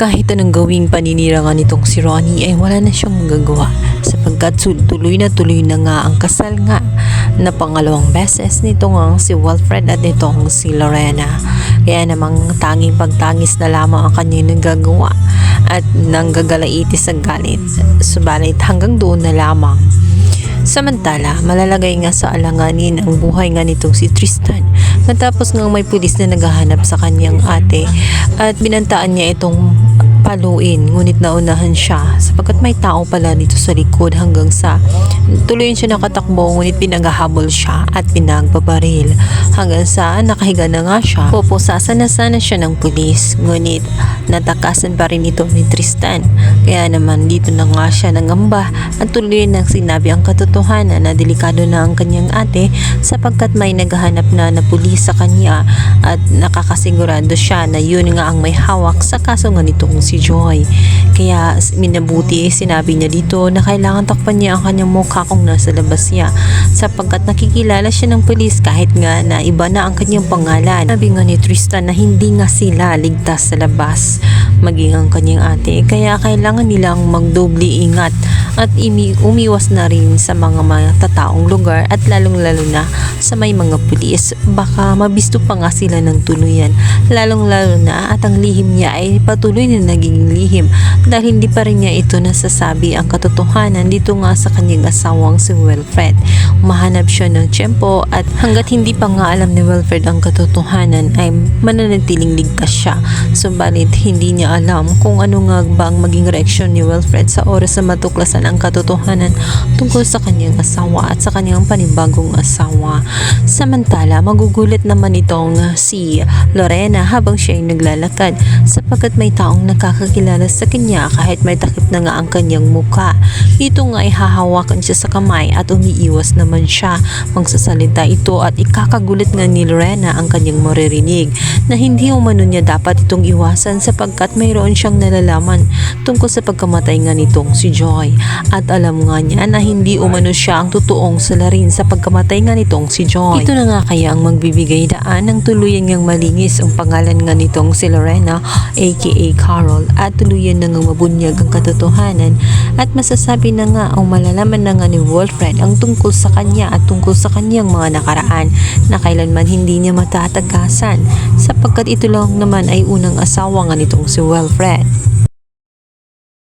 Kahit anong gawing paninira nga nitong si Ronnie ay wala na siyang magagawa sapagkat tuloy na tuloy na nga ang kasal nga na pangalawang beses nito nga si Wilfred at nitong si Lorena. Kaya namang tanging pagtangis na lamang ang kanyang nagagawa at nanggagalaiti sa galit. Subalit hanggang doon na lamang. Samantala, malalagay nga sa alanganin ang buhay nga nitong si Tristan matapos nga may pulis na naghahanap sa kanyang ate at binantaan niya itong paluin ngunit naunahan siya sapagkat may tao pala dito sa likod hanggang sa tuloy siya nakatakbo ngunit pinaghahabol siya at pinagbabaril hanggang sa nakahiga na nga siya. Pupusasan na sana siya ng pulis ngunit natakasan pa rin ito ni Tristan. Kaya naman dito na nga siya nangamba at tuloy nang sinabi ang katotohanan na delikado na ang kanyang ate sapagkat may naghahanap na na pulis sa kanya at nakakasigurado siya na yun nga ang may hawak sa kaso nga nitong si Joy. Kaya minabuti sinabi niya dito na kailangan takpan niya ang kanyang mukha kung nasa labas niya sapagkat nakikilala siya ng pulis kahit nga na iba na ang kanyang pangalan. Sabi nga ni Tristan na hindi nga sila ligtas sa labas maging ang kanyang ate. Kaya kailangan nilang magdobli ingat at imi umiwas na rin sa mga matataong lugar at lalong lalo na sa may mga pulis. Baka mabisto pa nga sila ng tuluyan. Lalong lalo na at ang lihim niya ay patuloy na naging lihim dahil hindi pa rin niya ito nasasabi ang katotohanan dito nga sa kanyang asawang si Wilfred. Umahanap siya ng tiyempo at hanggat hindi pa nga alam ni Wilfred ang katotohanan ay mananatiling ligtas siya. Subalit hindi niya alam kung ano nga ba ang maging reaksyon ni Wilfred sa oras na matuklasan ang katotohanan tungkol sa kanyang asawa at sa kanyang panibagong asawa. Samantala, magugulat naman itong si Lorena habang siya ay naglalakad sapagkat may taong nakakakilala sa kanya kahit may takip na nga ang kanyang muka. Ito nga ay hahawakan siya sa kamay at umiiwas naman siya. Magsasalita ito at ikakagulat nga ni Lorena ang kanyang maririnig na hindi umano niya dapat itong iwasan sapagkat mayroon siyang nalalaman tungkol sa pagkamatay nga nitong si Joy. At alam nga niya na hindi umano siya ang totoong salarin sa pagkamatay nga nitong si Joy. Ito na nga kaya ang magbibigay daan ng tuluyan ngang malingis ang pangalan nga nitong si Lorena aka Carol at tuluyan na nga mabunyag ang katotohanan at masasabi na nga o malalaman na nga ni Wilfred ang tungkol sa kanya at tungkol sa kanyang mga nakaraan na kailanman hindi niya matatagasan sapagkat ito lang naman ay unang asawa nga nitong si Wilfred.